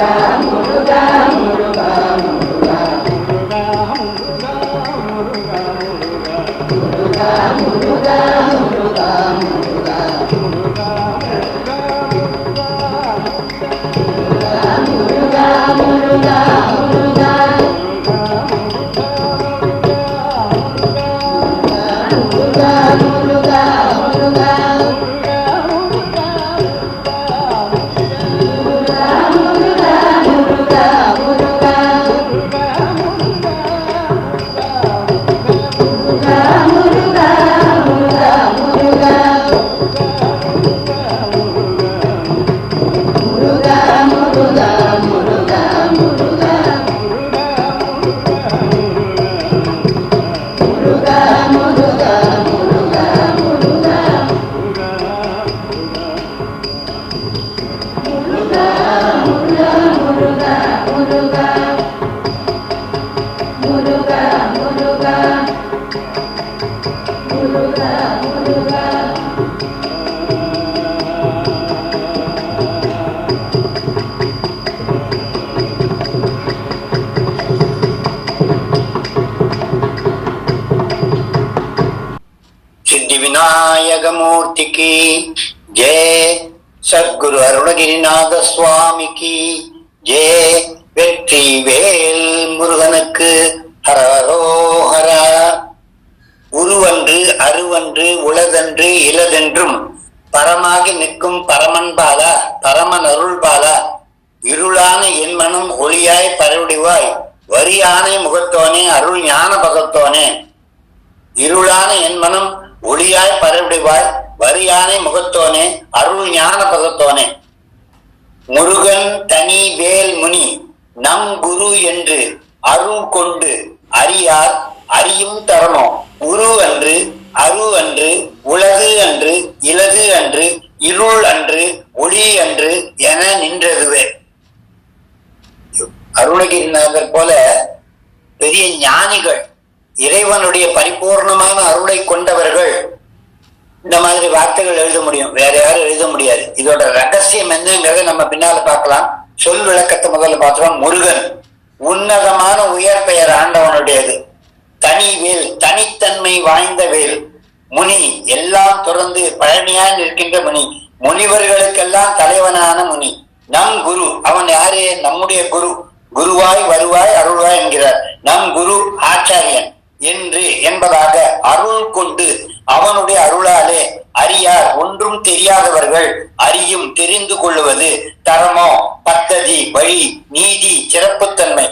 మురుగా మురుగా వినాయకమూర్తికి జయ సద్గురు అరుణగిరినాథ స్వామికి. ஜே வெற்றி வேல் முருகனுக்கு ஹரோஹரா உருவன்று அருவன்று உளதன்று இலதென்றும் பரமாகி நிற்கும் பரமன் பாலா பரமன் அருள் பாலா. இருளான என்மனும் ஒளியாய் பரவடிவாய். வரியானை முகத்தோனே அருள் ஞான பகத்தோனே. இருளான என்மனும் ஒளியாய் பரவிடுவாய். வரியானை முகத்தோனே அருள் ஞான பகத்தோனே. முருகன் தனி வேல்முனி நம் குரு என்று அருள் கொண்டு அறியார் அறியும் தரமோ? குரு அன்று அரு அன்று உலகு அன்று இலகு அன்று இருள் அன்று ஒளி அன்று என நின்றதுவே. அருணகிரிநாதர் போல பெரிய ஞானிகள் இறைவனுடைய பரிபூர்ணமான அருளை கொண்டவர்கள் இந்த மாதிரி வார்த்தைகள் எழுத முடியும். வேற யாரும் எழுத முடியாது. இதோட ரகசியம் என்னங்கிறத நம்ம பின்னால பார்க்கலாம். சொல் விளக்கத்தை முதல்ல பார்த்தோம் முருகன் உன்னதமான உயர் பெயர் ஆண்டவனுடையது. தனி வேல் தனித்தன்மை வாய்ந்த வேல். முனி எல்லாம் தொடர்ந்து பழனியாய் நிற்கின்ற முனி. முனிவர்களுக்கெல்லாம் தலைவனான முனி. நம் குரு அவன் யாரு? நம்முடைய குரு. குருவாய் வருவாய் அருள்வாய் என்கிறார். நம் குரு ஆச்சாரியன். என்று என்பதாக அருள் கொண்டு அவனுடைய அருளாலே அறியார் ஒன்றும் தெரியாதவர்கள் அறியும் தெரிந்து கொள்ளுவது தரமோ பத்ததி வழி நீதி சிறப்புத்தன்மை.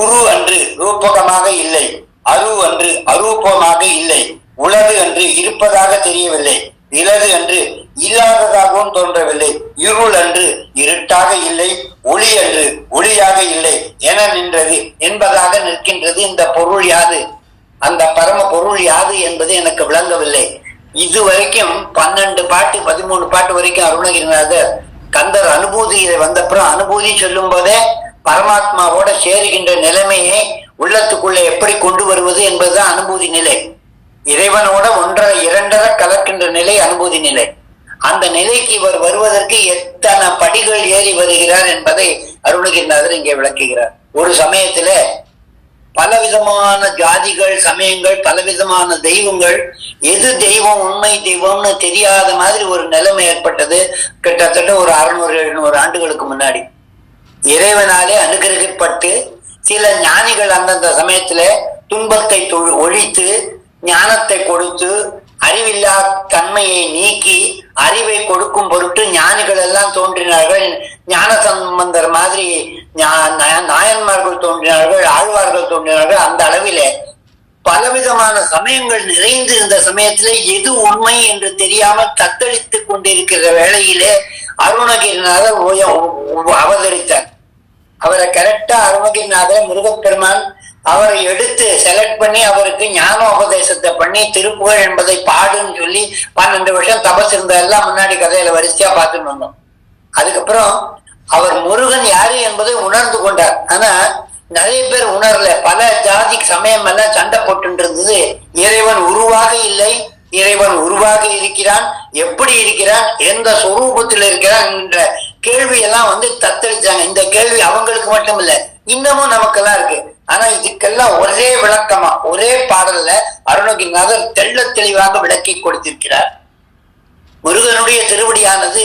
உரு அன்று ரூபகமாக இல்லை அரு அன்று அரூபமாக இல்லை உலகு அன்று இருப்பதாக தெரியவில்லை இலகு அன்று இல்லாததாகவும் தோன்றவில்லை இருள் அன்று இருட்டாக இல்லை ஒளி அன்று ஒளியாக இல்லை என நின்றது என்பதாக நிற்கின்றது இந்த பொருள் யாது. அந்த பரம பொருள் யாது என்பது எனக்கு விளங்கவில்லை. இதுவரைக்கும் பன்னெண்டு பாட்டு பதிமூணு பாட்டு வரைக்கும் அருணகிரிநாதர் கந்தர் அனுபூதி வந்தப்புறம் அனுபூதி சொல்லும் போதே பரமாத்மாவோட சேருகின்ற நிலைமையை உள்ளத்துக்குள்ள எப்படி கொண்டு வருவது என்பதுதான் அனுபூதி நிலை. இறைவனோட ஒன்றரை இரண்டரை கலக்கின்ற நிலை அனுபூதி நிலை. அந்த நிலைக்கு இவர் வருவதற்கு எத்தனை படிகள் ஏறி வருகிறார் என்பதை அருணகிரிநாதர் இங்கே விளக்குகிறார். ஒரு சமயத்துல பலவிதமான ஜாதிகள் சமயங்கள் பலவிதமான தெய்வங்கள். எது தெய்வம் உண்மை தெய்வம்னு தெரியாத மாதிரி ஒரு நிலைமை ஏற்பட்டது கிட்டத்தட்ட ஒரு அறுநூறு எழுநூறு ஆண்டுகளுக்கு முன்னாடி. இறைவனாலே அனுகிரகப்பட்டு சில ஞானிகள் அந்தந்த சமயத்துல துன்பத்தை தொழு- ஒழித்து ஞானத்தை கொடுத்து அறிவில்லா தன்மையை நீக்கி அறிவை கொடுக்கும் பொருட்டு ஞானிகள் எல்லாம் தோன்றினார்கள். ஞான சம்பந்தர் மாதிரி ஞா- நாயன்மார்கள் தோன்றினார்கள் ஆழ்வார்கள் தோன்றினார்கள். அந்த அளவிலே பலவிதமான சமயங்கள் நிறைந்து இருந்த எது உண்மை என்று தெரியாமல் தத்தளித்து கொண்டிருக்கிற வேளையிலே அருணகிரிநாதர் அவதரித்தார். அவரை கரெக்டா அருணகிரிநாதர் முருகப்பெருமான் அவரை எடுத்து செலக்ட் பண்ணி அவருக்கு ஞானோபதேசத்தை பண்ணி திருப்புகழ் என்பதை பாடுன்னு சொல்லி பன்னெண்டு வருஷம் தபஸ் இருந்த எல்லாம் முன்னாடி கதையில வரிசையா பார்த்துட்டு வந்தோம். அதுக்கப்புறம் அவர் முருகன் யாரு என்பதை உணர்ந்து கொண்டார். ஆனா நிறைய பேர் உணரல. பல ஜாதி சமயம் எல்லாம் சண்டை போட்டு இருந்தது. இறைவன் உருவாக இல்லை. இறைவன் உருவாக இருக்கிறான். எப்படி இருக்கிறான்? எந்த சொரூபத்தில் இருக்கிறான் என்ற கேள்வியெல்லாம் வந்து தத்தளிச்சாங்க. இந்த கேள்வி அவங்களுக்கு மட்டும் இல்ல இன்னமும் நமக்கெல்லாம் இருக்கு. ஆனா இதுக்கெல்லாம் ஒரே விளக்கமா ஒரே பாடல்ல அருணகிரிநாதர் தெள்ள தெளிவாக விளக்கி கொடுத்திருக்கிறார். முருகனுடைய திருவடியானது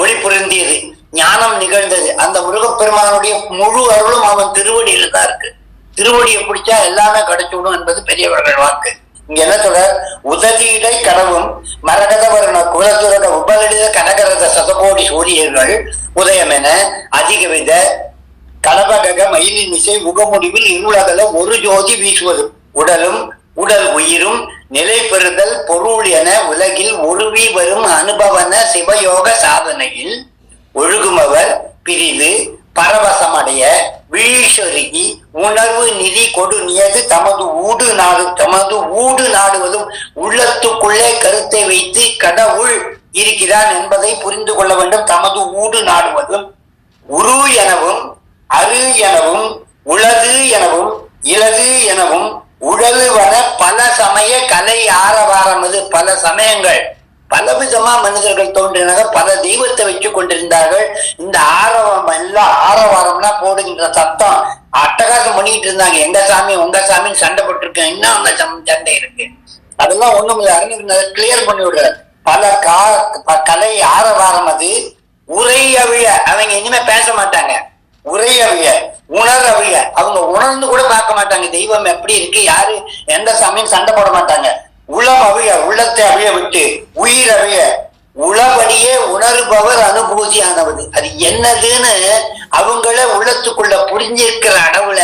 ஒளி புரிந்தியது ஞானம் நிகழ்ந்தது. அந்த முருகப்பெருமானுடைய முழு அருளும் அவன் திருவடியில தான் இருக்கு. திருவடியை பிடிச்சா எல்லாமே கிடைச்சுவிடும் என்பது பெரியவர்கள் வாக்கு. இங்க என்ன சொல்ற உதவியிடை கடவும் மரகத வருண குலதுரக உபகடித கனகரத சதகோடி சூரியர்கள் உதயமென அதிக வித கலபகக மயிலின் இசை முகமுடிவில் இருளகல ஒரு ஜோதி வீசுவது. உடலும் உடல் உயிரும் நிலை பெறுதல் பொருள் என உலகில் ஒருவி வரும் அனுபவன சிவயோக சாதனையில் ஒழுகுமவர் பிரிவு பரவசமடைய விழிசொருகி உணர்வு நிதி கொடுநியது தமது ஊடு நாடு தமது ஊடு நாடுவதும் உள்ளத்துக்குள்ளே கருத்தை வைத்து கடவுள் இருக்கிறான் என்பதை புரிந்து கொள்ள வேண்டும். தமது ஊடு நாடுவதும் உரு எனவும் அரு எனவும் உளது எனவும் இலது எனவும் உழலுவன பல சமய கலை ஆரவாரம் இது பல சமயங்கள். பலவிதமா மனிதர்கள் தோன்றினாங்க பல தெய்வத்தை வச்சு கொண்டிருந்தார்கள். இந்த ஆரவம் எல்லாம் ஆரவாரம்னா போடுகின்ற சத்தம். அட்டகாசம் பண்ணிட்டு இருந்தாங்க. எங்க சாமி உங்க சாமின்னு சண்டை போட்டிருக்கேன். இன்னும் அந்த சம்- சண்டை இருக்கு. அதெல்லாம் ஒண்ணும் இல்லை. அறிஞர் கிளியர் பண்ணி விடுறாரு. பல கா ப- கலை ஆரவாரம் அது. உரையவிய அவங்க இனிமே பேச மாட்டாங்க. உரையறிய உணரவிய அவங்க உணர்ந்து கூட பார்க்க மாட்டாங்க. தெய்வம் எப்படி இருக்கு யாரு எந்த சமயம் சண்டை போட மாட்டாங்க. உளம் அவிய உள்ளத்தை அவிய விட்டு உயிர் அவிய உளபடியே உணர்பவர் அனுபூதியானவது அது என்னதுன்னு அவங்கள உள்ளத்துக்குள்ள புரிஞ்சிருக்கிற அளவுல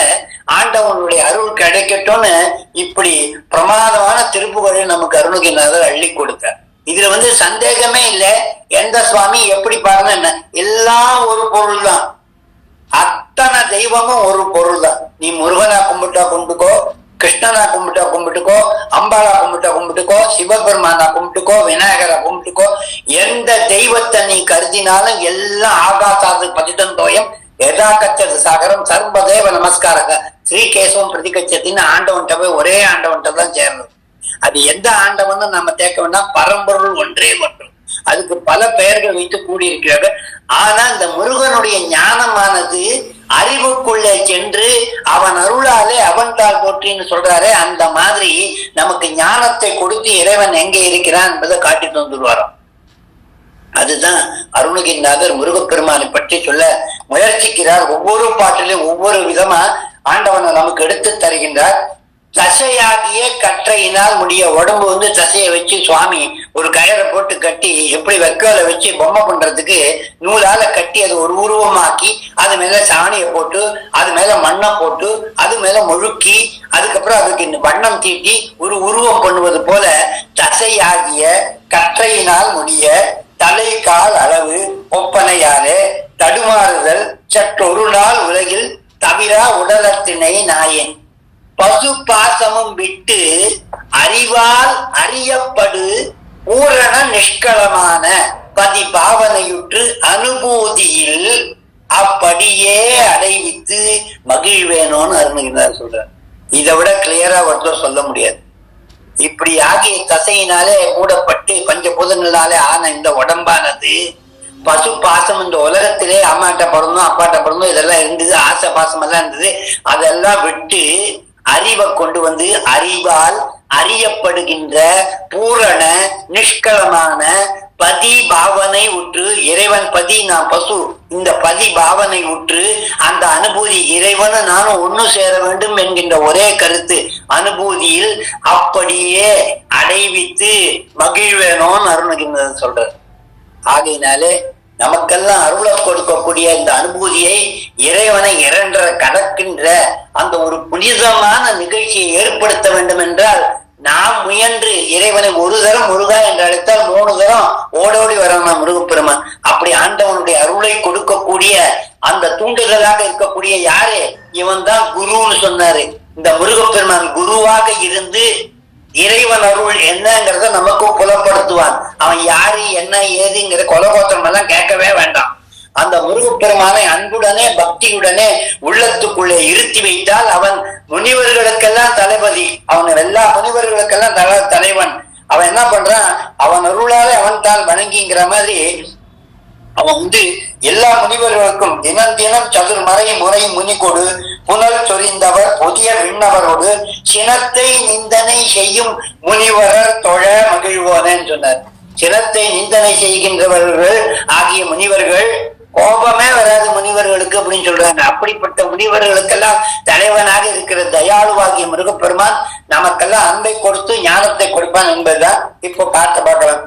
ஆண்டவனுடைய அருள் கிடைக்கட்டும்னு இப்படி பிரமாதமான திருப்புகழை நமக்கு அருணகிரிநாதர் அள்ளி கொடுத்தார். இதுல வந்து சந்தேகமே இல்லை. எந்த சுவாமி எப்படி பாருங்க என்ன? எல்லாம் ஒரு பொருள் தான் அத்தனை தெய்வமும் ஒரு பொருள் தான் நீ முருகனா கும்பிட்டா கும்பிட்டுக்கோ கிருஷ்ணனா கும்பிட்டா கும்பிட்டுக்கோ அம்பாளா கும்பிட்டா கும்பிட்டுக்கோ சிவபெருமானா கும்பிட்டுக்கோ விநாயகரை கும்பிட்டுக்கோ எந்த தெய்வத்தை நீ கருதினாலும் எல்லாம் ஆகாசாது பதிதந்தோயம் தோயம் சாகரம் சர்வதேவ நமஸ்காரக ஸ்ரீகேசவம் பிரதிகச்சத்தின்னு ஆண்டவன்கிட்ட போய் ஒரே ஆண்டவன்கிட்ட தான் சேரணும் அது எந்த ஆண்டவன்னு நம்ம தேக்க வேண்டாம் பரம்பொருள் ஒன்றே ஒன்று அதுக்கு பல பெயர்கள் வைத்து கூடியிருக்கிறார்கள் ஆனா இந்த முருகனுடைய ஞானமானது அறிவுக்குள்ளே சென்று அவன் அருளாலே அவன்தால் போற்றின்னு சொல்றாரு அந்த மாதிரி நமக்கு ஞானத்தை கொடுத்து இறைவன் எங்கே இருக்கிறான் என்பதை காட்டி வந்துடுவாராம் அதுதான் அருணகிரிநாதர் முருகப்பெருமானை பற்றி சொல்ல முயற்சிக்கிறார். ஒவ்வொரு பாட்டிலும் ஒவ்வொரு விதமா ஆண்டவனை நமக்கு எடுத்து தருகின்றார். தசையாகிய கற்றையினால் முடிய உடம்பு வந்து தசையை வச்சு சுவாமி ஒரு கயரை போட்டு கட்டி எப்படி வெக்கோல வச்சு பொம்மை பண்றதுக்கு நூலால கட்டி அதை ஒரு உருவமாக்கி அது மேல சாணியை போட்டு அது மேல மண்ணை போட்டு அது மேல முழுக்கி அதுக்கப்புறம் அதுக்கு இந்த வண்ணம் தீட்டி ஒரு உருவம் பண்ணுவது போல தசையாகிய கற்றையினால் முடிய தலை கால் அளவு ஒப்பனையாலே தடுமாறுதல் சற்றொரு நாள் உலகில் தவிரா உடலத்தினை நாயன். பசு பாசமும் விட்டு அறிவால் அறியப்படு பூரண நிஷ்களமான பதி பாவனையுற்று அனுபூதியில் அப்படியே அடைவித்து மகிழ்வேணும்னு அருணகிரிநாதர் சொல்றார். இதை விட கிளியரா ஒருத்தர் சொல்ல முடியாது. இப்படி ஆகிய தசையினாலே மூடப்பட்டு பஞ்சபூதங்களாலே ஆன இந்த உடம்பானது பசு பாசம் இந்த உலகத்திலே அம்மாட்ட பிறந்தோம் அப்பாட்ட பிறந்தோம் இதெல்லாம் இருந்தது ஆசை பாசம் எல்லாம் இருந்தது அதெல்லாம் விட்டு அறிவை கொண்டு வந்து அறிவால் அறியப்படுகின்ற பூரண நிஷ்கலமான பதி பாவனை உற்று இறைவன் பதி நான் பசு. இந்த பதி பாவனை உற்று அந்த அனுபூதி இறைவனு நானும் ஒன்னு சேர வேண்டும் என்கின்ற ஒரே கருத்து. அனுபூதியில் அப்படியே அடைவித்து மகிழ்வேணும்னு அருணகிரிநாதன் சொல்ற ஆகையினாலே நமக்கெல்லாம் அருளை கொடுக்கக்கூடிய இந்த அனுபூதியை இறைவனை இரண்டர கடக்கின்ற அந்த ஒரு புனிதமான நிகழ்ச்சியை ஏற்படுத்த வேண்டும் என்றால் நாம் முயன்று இறைவனை ஒரு தரம் முருகா என்று அழைத்தால் மூணு தரம் ஓடோடி வரணும் முருகப்பெருமான். அப்படி ஆண்டவனுடைய அருளை கொடுக்கக்கூடிய அந்த தூண்டுதலாக இருக்கக்கூடிய யாரு? இவன் தான் குருன்னு சொன்னாரு. இந்த முருகப்பெருமான் குருவாக இருந்து இறைவன் அருள் என்னங்கிறத நமக்கும் புலப்படுத்துவான். அவன் யாரு என்ன ஏதுங்கிற கொலகோத்திரம் எல்லாம் கேட்கவே வேண்டாம். அந்த முருகப்பெருமானை அன்புடனே பக்தியுடனே உள்ளத்துக்குள்ளே இருத்தி வைத்தால் அவன் முனிவர்களுக்கெல்லாம் தளபதி. அவன் எல்லா முனிவர்களுக்கெல்லாம் தல தலைவன். அவன் என்ன பண்றான்? அவன் அருளாலே அவன் தான் வணங்கிங்கிற மாதிரி அவன் வந்து எல்லா முனிவர்களுக்கும் தினம் தினம் சதுர்மறை முறை முனிகொடு புனல் சொரிந்தவர் புதிய விண்ணவரோடு சினத்தை நிந்தனை செய்யும் முனிவரர் தொழ மகிழ்வோனேன்னு சொன்னார். சினத்தை நிந்தனை செய்கின்றவர்கள் ஆகிய முனிவர்கள் கோபமே வராது முனிவர்களுக்கு அப்படின்னு சொல்றாங்க. அப்படிப்பட்ட முனிவர்களுக்கெல்லாம் தலைவனாக இருக்கிற தயாளுவாகிய முருகப்பெருமான் நமக்கெல்லாம் அன்பை கொடுத்து ஞானத்தை கொடுப்பான் என்பதுதான் இப்போ பார்த்து பார்க்கலாம்.